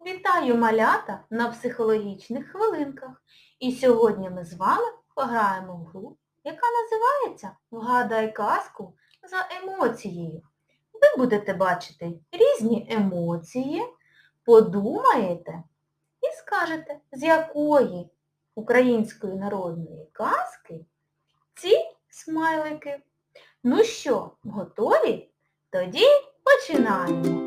Вітаю малята на психологічних хвилинках. І сьогодні ми з вами пограємо в гру, яка називається Вгадай казку за емоцією. Ви будете бачити різні емоції, подумаєте і скажете, з якої української народної казки ці смайлики. Ну що, готові? Тоді починаємо.